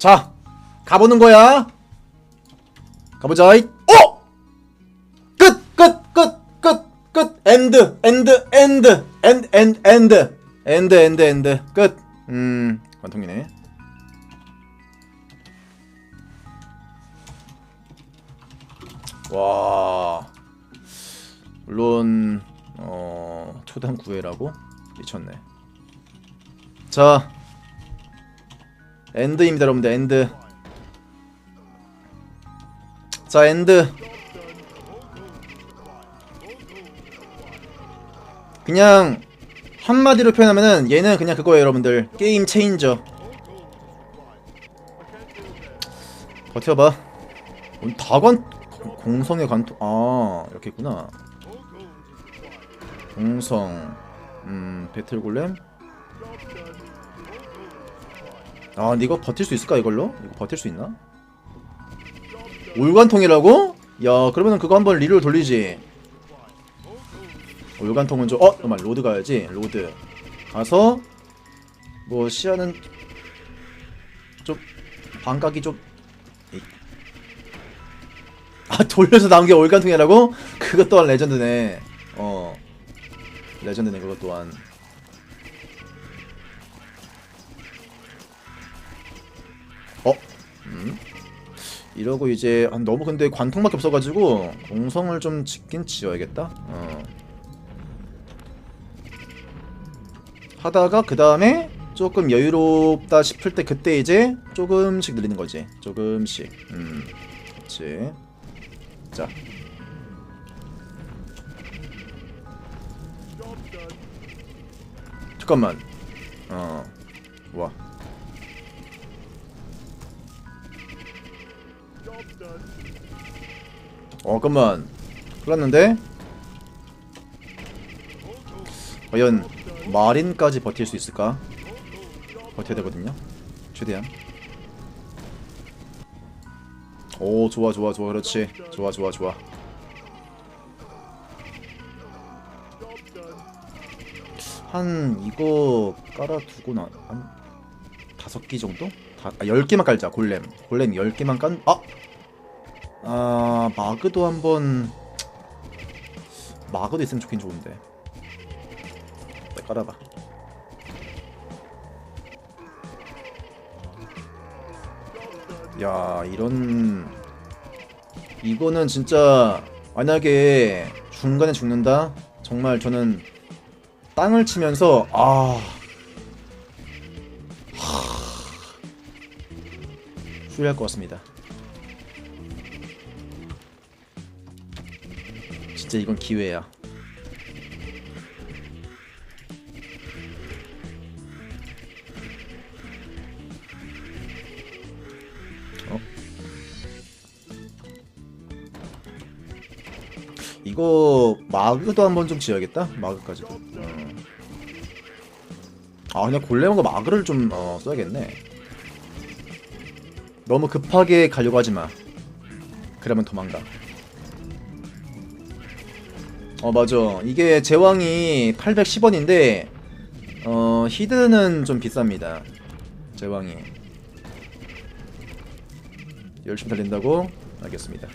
자 가보는 거야 가보자 이 어! 끝! 끝! 끝! 끝! 끝! 엔드! 엔드! 엔드! 엔드! 엔드! 엔드! 엔드! 엔드! 엔드! 끝! 음... 관통이네 와... 물론... 어... 초당 9회라고? 미쳤네 자 엔드입니다 여러분들. 엔드. 자 엔드. 그냥 한마디로 표현하면은 얘는 그냥 그거예요 여러분들. 게임 체인저. 버텨봐. 다관 공성의 관통 아 이렇게 있구나. 공성. 음 배틀 골렘 아 근데 이거 버틸 수 있을까 이걸로? 이거 버틸 수 있나? 올관통이라고? 야 그러면은 그거 한번 리를 돌리지 올관통은 좀 어? 잠깐만 로드 가야지 로드 가서 뭐 시야는 좀 반각이 좀. 아 돌려서 나온 게 올관통이라고? 그것 또한 레전드네 어 레전드네 그것 또한 이러고 이제 아, 너무 근데 관통밖에 없어가지고 공성을 좀 짓긴 지어야겠다. 어. 하다가 그 다음에 조금 여유롭다 싶을 때 그때 이제 조금씩 늘리는 거지. 조금씩. 음, 그렇지. 자. 잠깐만. 어, 와. 잠깐만. 큰일났는데? 과연 마린까지 버틸 수 있을까? 버텨야 되거든요. 최대한. 오 좋아 좋아 좋아. 그렇지. 좋아 좋아 좋아. 한 이거 깔아두고 나한 다섯 개 정도? 다, 아, 열 개만 깔자. 골렘. 골렘 열 개만 깐 아! 아 마그도 한번 마그도 있으면 좋긴 좋은데. 네, 깔아봐. 야 이런 이거는 진짜 만약에 중간에 죽는다? 정말 저는 땅을 치면서 아. 하... 후회할 것 같습니다 진짜 이건 기회야. 어? 이거 마그도 한번 좀 지어야겠다. 마그까지도. 어. 아 그냥 골렘과 마그를 좀 어, 써야겠네. 너무 급하게 가려고 하지 마. 그러면 도망가. 어 맞아. 이게 제왕이 810원인데 어 히드는 좀 비쌉니다. 제왕이. 열심히 달린다고? 알겠습니다.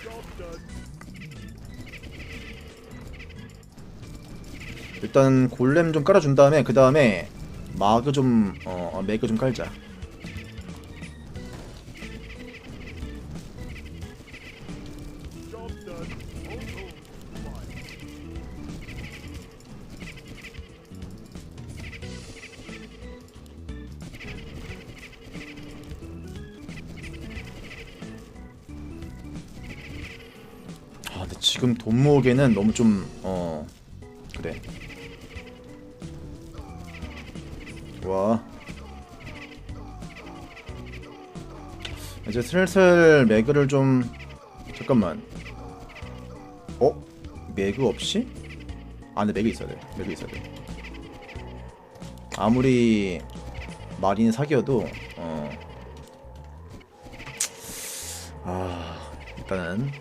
일단 골렘 좀 깔아준 다음에 그 다음에 마그 좀 어, 어, 매그 좀 깔자 돈 모으기에는 너무 좀, 어, 그래. 와. 이제 슬슬 매그를 좀, 잠깐만. 어? 매그 없이? 아, 근데 매그 있어야 돼. 매그 있어야 돼. 아무리 마린 사기여도, 어. 아, 일단은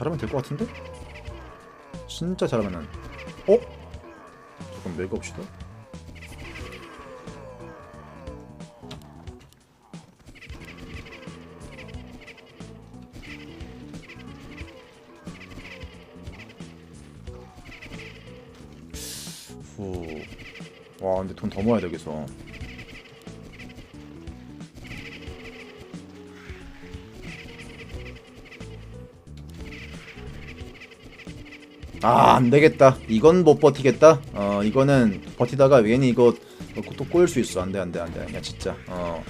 잘하면 될 것 같은데? 진짜 잘하면 은 어? 조금? 후. 와 근데 돈 더 모아야 돼 여기 아 안되겠다. 이건 못 버티겠다. 어 이거는 버티다가 괜히 이거 또 꼬일 수 있어. 안돼 안돼 안돼. 야 진짜. 어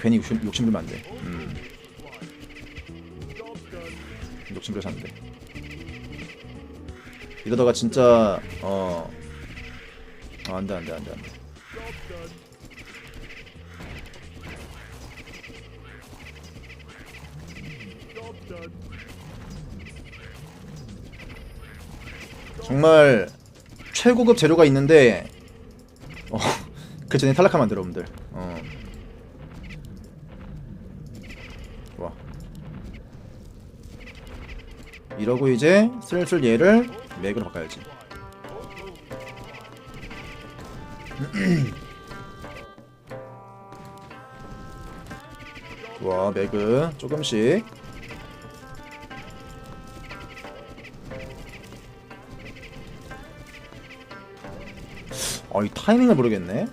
괜히 욕심, 욕심 부리면 안돼. 음. 욕심 부려서 안돼. 이러다가 진짜 어 아, 안돼 안돼 안돼 안돼 정말 최고급 재료가 있는데 어, 그 전에 탈락하면 안 돼, 여러분들. 어. 좋아. 이러고 이제 슬슬 얘를 맥으로 바꿔야지. 좋아, 맥을 조금씩. 아, 이 타이밍을 모르겠네.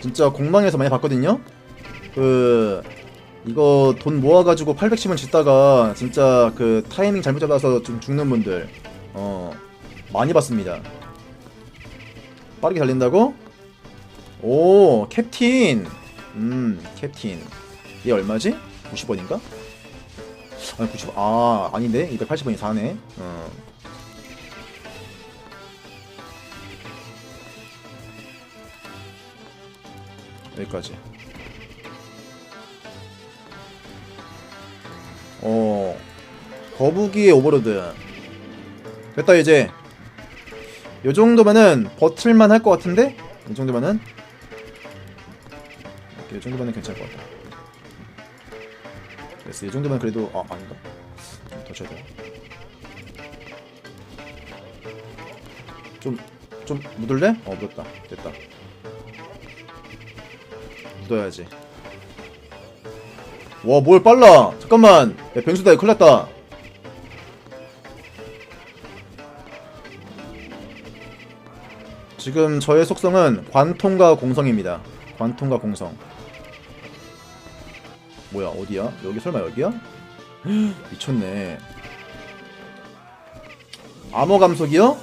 진짜 공방에서 많이 봤거든요. 그 이거 돈 모아가지고 810원 짓다가 진짜 그 타이밍 잘못 잡아서 좀 죽는 분들 어 많이 봤습니다. 빠르게 달린다고? 오 캡틴 음 캡틴 얘 얼마지? 90원인가? 아니 90원 아 아닌데 280원이 4네 어. 여기까지. 어, 거북이의 오버로드. 됐다, 이제. 요 정도면은 버틸만 할 것 같은데? 이 정도면은? 오케이, 이 정도면은 괜찮을 것 같아. 됐어, 이 정도면 그래도, 아, 아닌가? 좀더 쳐야 돼. 좀, 좀 묻을래? 어, 묻었다. 됐다. 묻어야지. 와, 뭘 빨라! 잠깐만! 야, 변수다, 이거 큰일 났다. 지금 저의 속성은 관통과 공성입니다. 관통과 공성. 뭐야, 어디야? 여기 설마 여기야? 미쳤네. 암호 감속이요?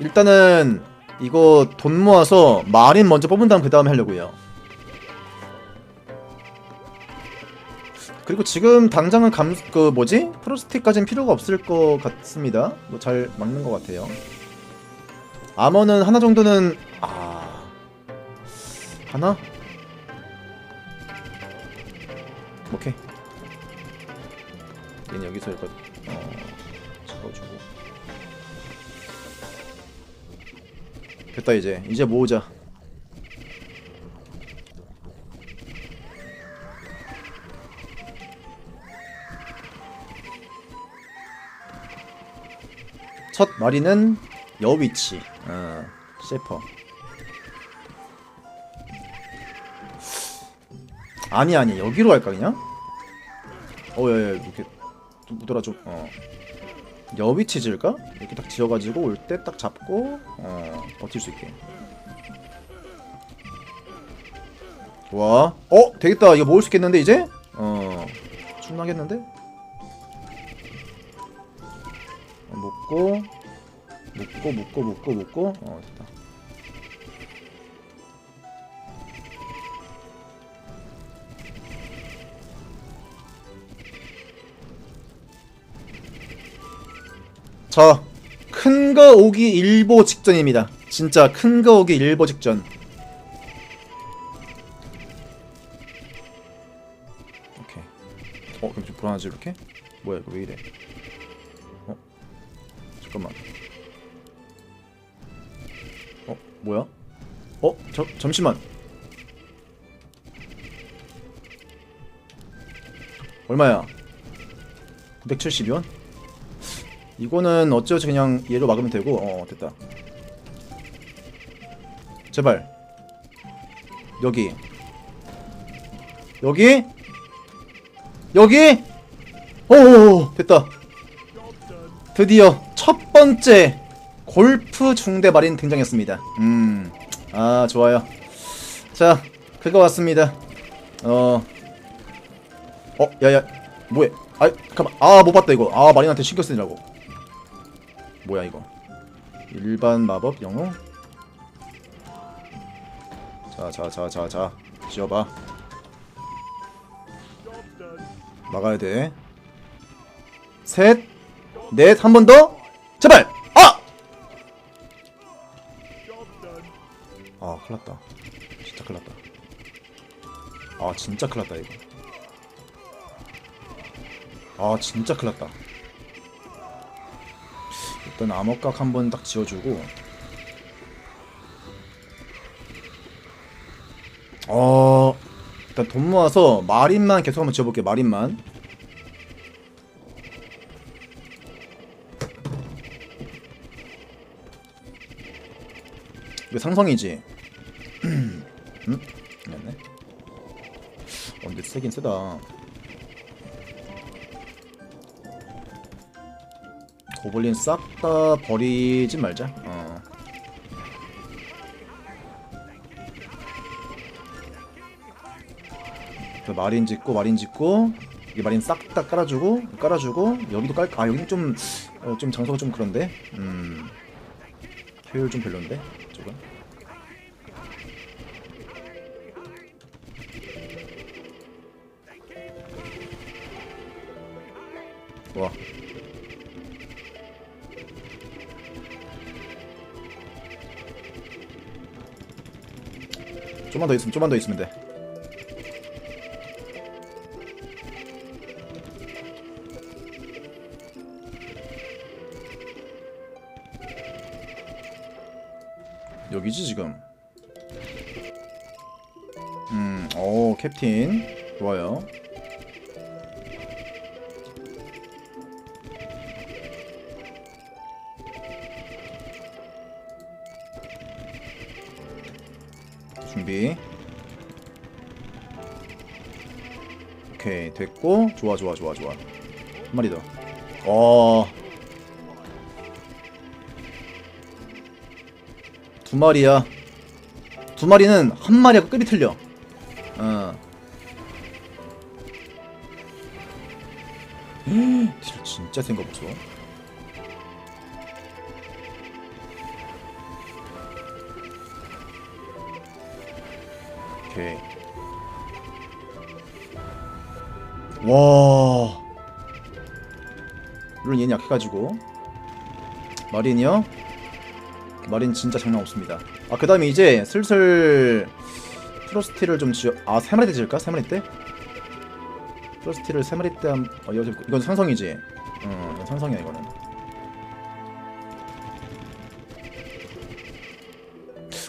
일단은 이거 돈 모아서 마린 먼저 뽑은 다음 그 다음에 하려고요. 그리고 지금 당장은 감, 그 뭐지? 프로스틱까지는 필요가 없을 것 같습니다. 뭐 잘 막는 것 같아요. 아머는 하나 정도는 아 하나? 오케이. 얘는 여기서 이거 어 잡아주고. 됐다 이제. 이제 모으자. 첫 마리는 여위치. 어, 셰퍼. 아니 아니 여기로 갈까 그냥? 어야 야 이렇게 좀 묻어라 좀어 여위치 지을까? 이렇게 딱 지어가지고 올 때 딱 잡고 어 버틸 수 있게 좋아 어 되겠다 이거 모을 수 있겠는데 이제? 어 충분하겠는데? 어, 묶고 묶고 묶고 묶고 묶고 어 자, 큰거 오기 일보 직전입니다. 진짜 큰 거 오기 일보 직전. 오케이. 어, 그럼 좀 불안하지 이렇게? 뭐야 이거 왜 이래? 어? 잠깐만. 어, 뭐야? 어, 저, 잠시만. 얼마야? 970원? 이거는 어찌어찌 그냥 얘로 막으면 되고 어 됐다. 제발. 여기. 여기? 여기? 오 됐다. 드디어 첫 번째 골프 중대 마린 등장했습니다. 음 아 좋아요. 자 그거 왔습니다. 어 어, 야야, 뭐해? 아, 잠깐만. 아, 못 봤다 이거. 아, 마린한테 신경 쓰느라고. 뭐야 이거? 일반 마법 영웅. 자, 자, 자, 자, 자. 지어봐. 막아야 돼. 셋, 넷, 한 번 더. 제발. 아! 아, 큰일났다. 진짜 큰일났다. 아, 진짜 큰일났다 이거. 아 진짜 큰일났다 일단 암흑각 한번 딱 지어주고. 어 일단 돈 모아서 마린만 계속 한번 지어볼게 마린만. 이거 상성이지. 응? 아니었네. 어 근데 세긴 세다 고블린 싹 다 버리지 말자. 어. 그 마린 짓고 마린 짓고 이 마린 싹 다 깔아주고 깔아주고 여기도 깔. 아 여기 좀 어, 좀 장소가 좀 그런데. 음. 효율 좀 별론데 이쪽은. 와. 좀만 더 있으면 좀만 더 있으면 돼. 준비. 오케이 됐고 좋아 좋아 좋아 좋아 한 마리 더. 어. 두 마리야. 두 마리는 한 마리하고 급이 틀려. 어. 딜 진짜 센거 보소. 와. 물론 얘는 약해가지고. 마린이요? 마린 진짜 장난 없습니다. 아, 그 다음에 이제 슬슬 프로스티를 좀 지어. 아, 세 마리 때 지을까? 세 마리 때? 프로스티를 세 마리 때 한. 어, 이건 상성이지? 어, 이건 상성이야, 이거는.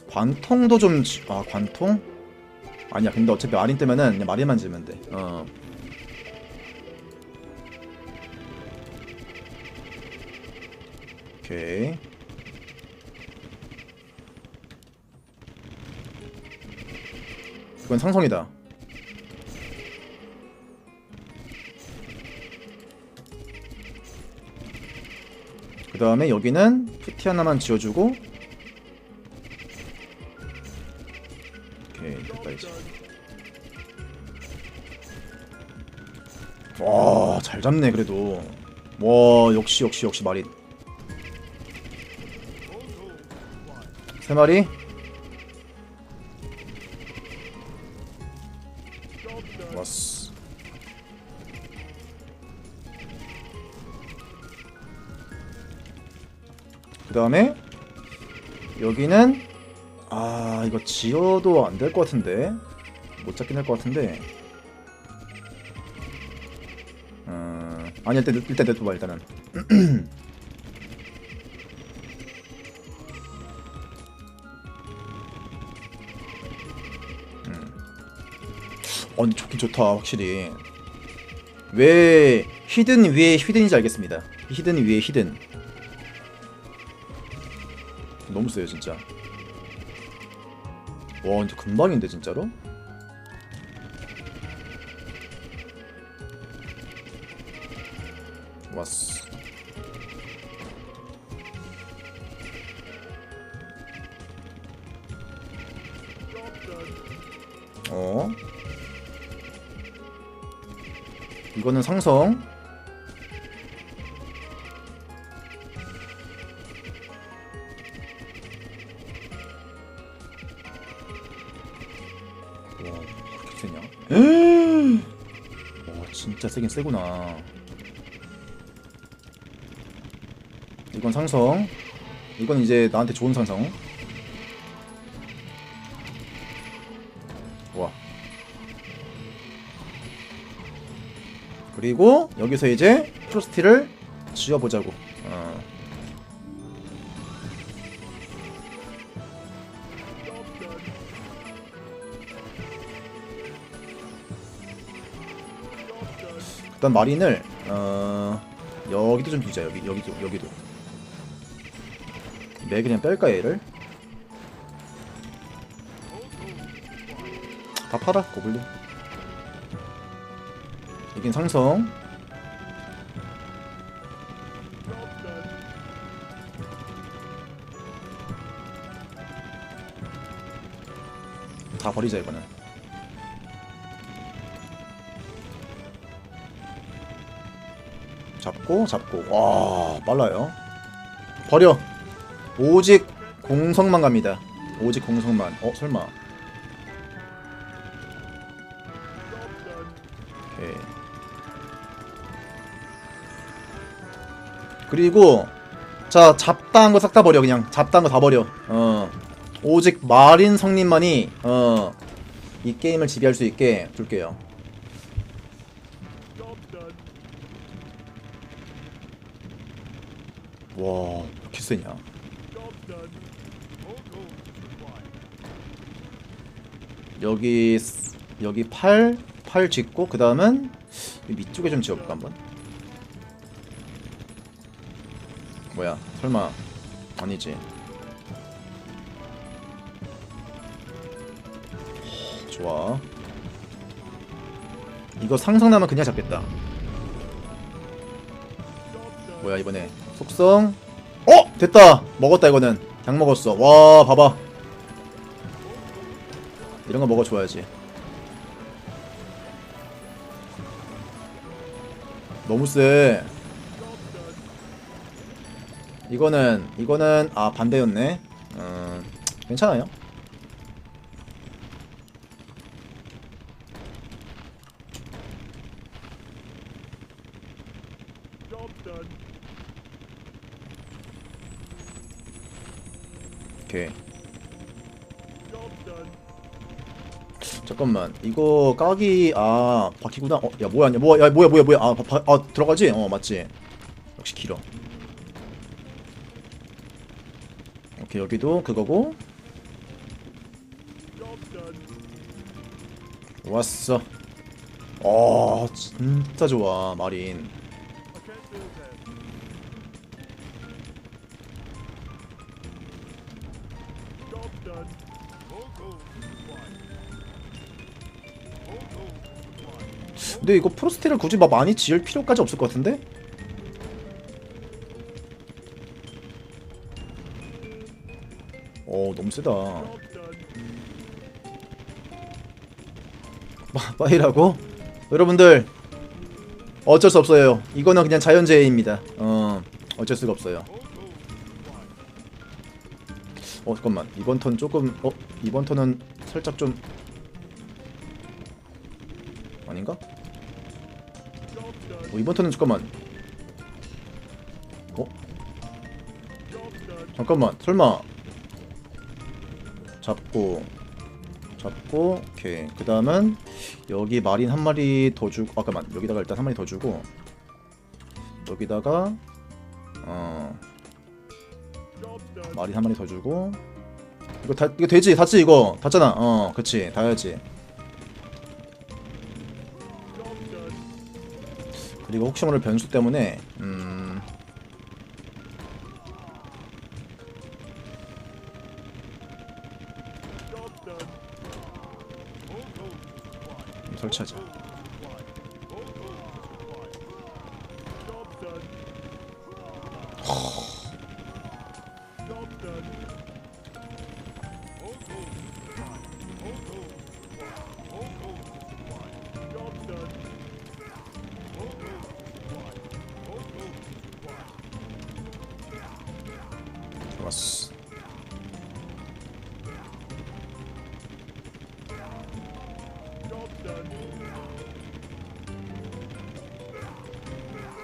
관통도 좀. 지- 아, 관통? 아니야 근데 어차피 마린 뜨면은 그냥 마린만 지으면 돼 어. 오케이. 이건 상성이다. 그 다음에 여기는 푸티 하나만 지어주고. 오케이 됐다 이제. 와잘 잡네 그래도. 와 역시 역시 역시 마린 세 마리. 왔어. 그 다음에 여기는 아 이거 지어도 안 될 것 같은데. 못 잡긴 할 것 같은데. 어... 아니 일단 일단 냅둬봐 일단은 근데 좋긴 좋다 확실히 왜 히든 위에 히든인지 알겠습니다. 히든 위에 히든. 너무 세요 진짜. 와 진짜 금방인데 진짜로? 상성. 와, 그렇게 세냐? 와, 진짜 세긴 세구나. 이건 상성. 이건 이제 나한테 좋은 상성. 그리고 여기서 이제 프로스티를 지어보자고. 어. 일단 마린을 어 여기도 좀 두자 여기 여기도 여기도 매 그냥 뺄까 얘를 다 팔아 고블린 여긴 상성. 다 버리자 이거는 잡고 잡고. 와 빨라요. 버려. 오직 공성만 갑니다. 오직 공성만. 어 설마 그리고 자 잡다한 거 싹 다 버려 그냥. 잡다한 거 다 버려. 어. 오직 마린 성님만이 어 이 게임을 지배할 수 있게 둘게요. 와 이렇게 세냐? 여기 스- 여기 8, 8 짓고 그 다음은 밑쪽에 좀 지어볼까 한번 뭐야 설마 아니지? 좋아. 이거 상상나면 그냥 잡겠다. 뭐야 이번에. 속성? 어? 됐다. 먹었다 이거는. 약 먹었어. 와 봐봐. 이런 거 먹어줘야지. 너무 세 이거는 이거는 아 반대였네. 음 괜찮아요. 오케이. 잠깐만 이거 까기 아 바퀴구나? 뭐야 야 뭐야 야 뭐야 뭐야 뭐야. 아, 바, 바, 아 들어가지? 어 맞지. 역시 길어 오케이 여기도 그거고. 왔어. 어 진짜 좋아 마린. 근데 이거 프로스티를 굳이 막 많이 지을 필요까지 없을 것 같은데? 빠- 빠이라고? 여러분들 어쩔 수 없어요. 이거는 그냥 자연재해입니다. 어 어쩔 수가 없어요. 어 잠깐만. 이번 턴 조금 어 이번 턴은 살짝 좀 아닌가? 어, 이번 턴은 잠깐만. 어? 잠깐만. 설마 잡고 잡고 오케이. 그 다음은 여기 마린 한 마리 더 주고 아 잠깐만. 여기다가 일단 한 마리 더 주고 여기다가 어 마린 한 마리 더 주고 이거 다 이거 되지? 닿지? 이거? 닿잖아. 어 그치. 닿아야지. 그리고 혹시 모를 변수 때문에 음 좀 설치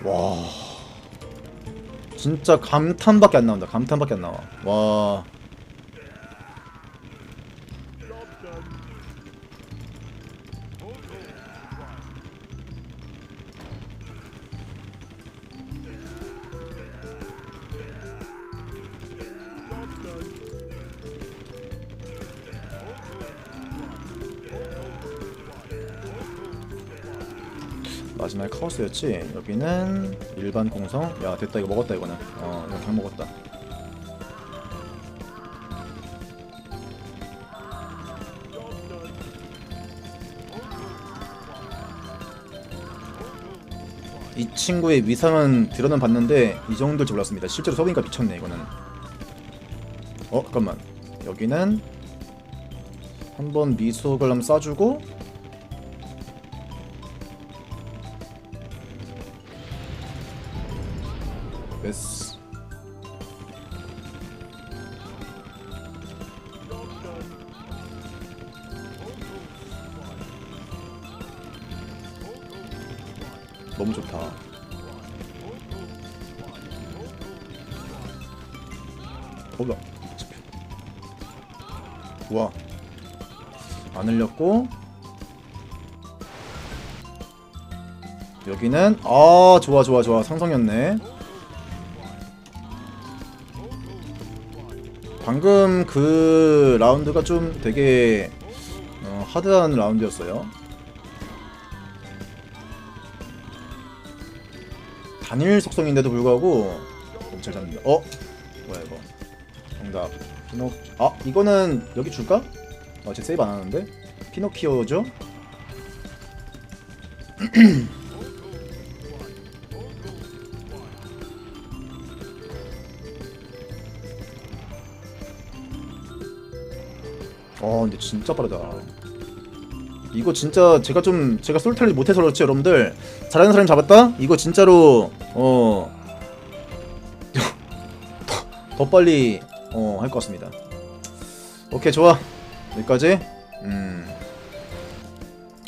와. 진짜 감탄밖에 안 나온다. 감탄밖에 안 나와. 와. 마지막에 카오스였지. 여기는 일반 공성. 야 됐다 이거 먹었다 이거는. 어 이거 다 먹었다. 이 친구의 위상은 들어는 봤는데 이 정도일 줄 몰랐습니다. 실제로 써보니까 미쳤네 이거는. 어 잠깐만. 여기는 한번 미수걸 한번 쏴주고 여기는 아 좋아 좋아 좋아 상성이었네. 방금 그 라운드가 좀 되게 어, 하드한 라운드였어요. 단일 속성인데도 불구하고 잘 잡는다. 어? 뭐야 이거? 정답. 피노. 아 이거는 여기 줄까? 아, 제 세이브 안 하는데? 피노키오죠? 어 근데 진짜 빠르다. 이거 진짜 제가 좀 제가 솔타를 못해서 그렇지 여러분들. 잘하는 사람 잡았다? 이거 진짜로 어 더, 더 빨리 어 할 것 같습니다. 오케이 좋아. 여기까지. 음.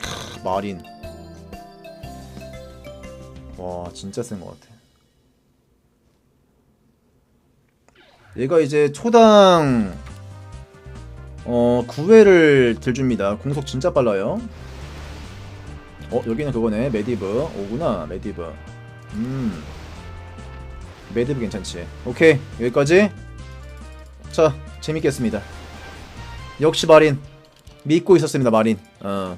크, 마린. 와 진짜 센 것 같아. 얘가 이제 초당 어 9회를 들줍니다. 공속 진짜 빨라요. 어 여기는 그거네. 메디브. 오구나 메디브. 음. 메디브 괜찮지. 오케이 여기까지. 자 재밌겠습니다. 역시 마린. 믿고 있었습니다 마린. 어